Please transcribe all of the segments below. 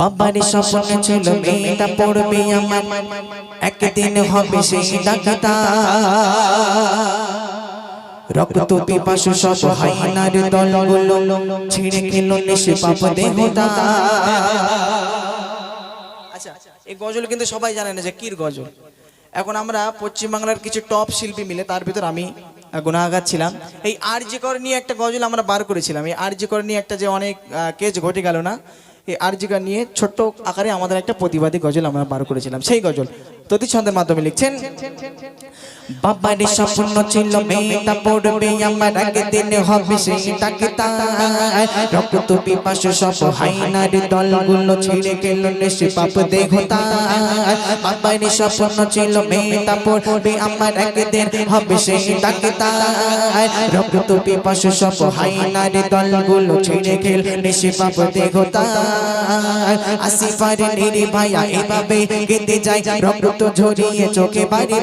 বাবার স্বপ্ন ছিল মেয়েটা পড়বে আমার। একদিন হবে সেই ডাক্তার রক্ত পিপাসু সব হাইনার দলগুলো ছিঁড়ে খেল নেশে পাপ দেহতা আচ্ছা এই গজল কিন্তু সবাই জানে না যে কির গজল। এখন আমরা পশ্চিমবাংলার কিছু টপ শিল্পী মিলে তার ভিতর আমি গুণাগার ছিলাম। এই আরজি কর নিয়ে একটা গজল আমরা বার করেছিলাম। এই আরজি কর নিয়ে একটা যে অনেক কেস ঘটে গেল না এই আরজিগা নিয়ে ছোট্ট আকারে আমাদের একটা প্রতিবাদী গজল আমরা বার করেছিলাম। সেই গজল। ততি ছন্দের মাধ্যমে লিখছেন, বাবার স্বপ্ন ছিল মেয়েটা পড়বে আমার একদিন হবে সেই ডাক্তার রক্ত পিপাসু সব হাইনার দলগুলো ছিঁড়ে গেল, নেশে পাপ দেহতা বাবার স্বপ্ন ছিল মেয়েটা পড়বে আমার একদিন হবে সেই ডাক্তার রক্ত পিপাসু সব হাইনার দলগুলো ছিঁড়ে গেল, নেশে পাপ দেহতা আসিফার নিরি ভাইয়া এভাবে গেতে যায়, রক্ত ঝরিয়ে চোখে বাড়ি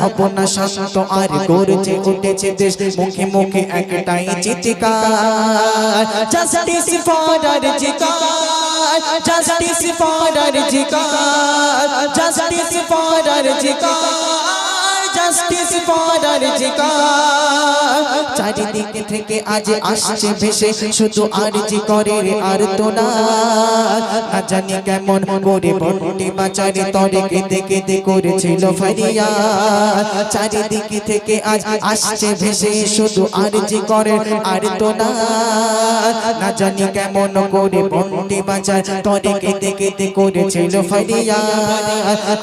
হব না শান্ত আর করছে উঠেছে দেশ, মুখে মুখে একটাই চিৎকার। Justice for জিকার justice for জিকার justice for জিকার justice for জিকার চারিদিক থেকে আজ আসছে ভেসে, শুধু আরজি করে রে আর তো না। জানি কেমন করে বন্টি বাচারে তরে কেঁদে কেঁদে করেছিল ফারিয়া চারিদিক থেকে আজ আসছে ভেসে, শুধু আরজি করে আর তো না। না জানি কেমন করে বন্টি বাচার তরে কেঁদে কেঁদে করেছিল ফারিয়া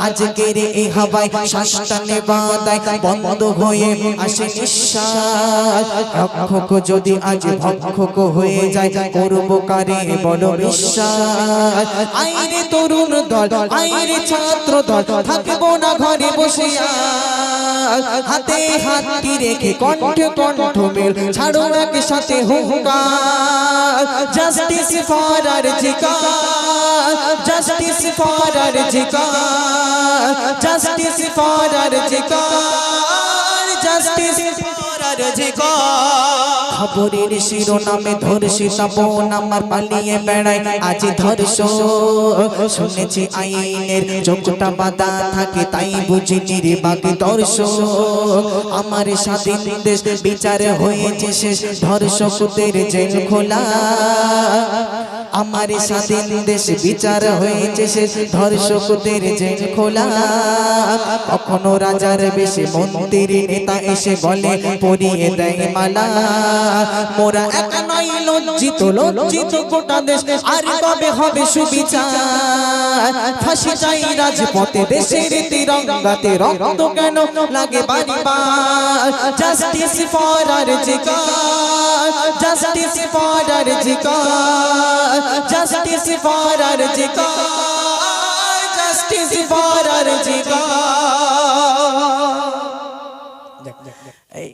আজকের এই হাওয়ায় শ্বাসটা নেবা বন্ধ হয়ে আসে নিঃশ্বাস। রক্ষক যদি আজ ভক্ষক হয়ে যায় করব কারে বিশ্বাস। তরুণ দল আইরে ছাত্র দল, থাকব না ঘরে বসে হাতে হাতটি রেখে কণ্ঠে কণ্ঠ মেল, ছাড়ো এক সাথে হুঙ্কার। Justice for R জিকার justice for R জিকার justice justice আর জিকার খবরের শিরোনামে ধর্ষিত বোন আমার পালিয়ে বেড়ায়। আজ ধর্ষ শুনেছি আইনের চোখটা বাধা থাকে তাই বুঝি নির্বাক দর্শ আমার স্বাধীন দেশ বিচারে হয়েছে শেষ ধর্ষকদের জেল খোলা। আমার স্বাধীন দেশ বিচার হয়েছে শেষ ধর্ষকদের জেল খোলা। কখনো রাজার বেশে মন্দির নেতা এসে বলে, পরিয়ে দেয় মালা। মোরা একা নয় লজ্জিত লজ্জিত গোটা দেশ। আর কবে হবে সুবিচার? ফাঁসি চাই রাজপথে, দেশের তিরঙ্গাতে রক্ত কেন লাগে বাড়িবার? Justice for R জিকার justice for R জিকার justice for R জিকার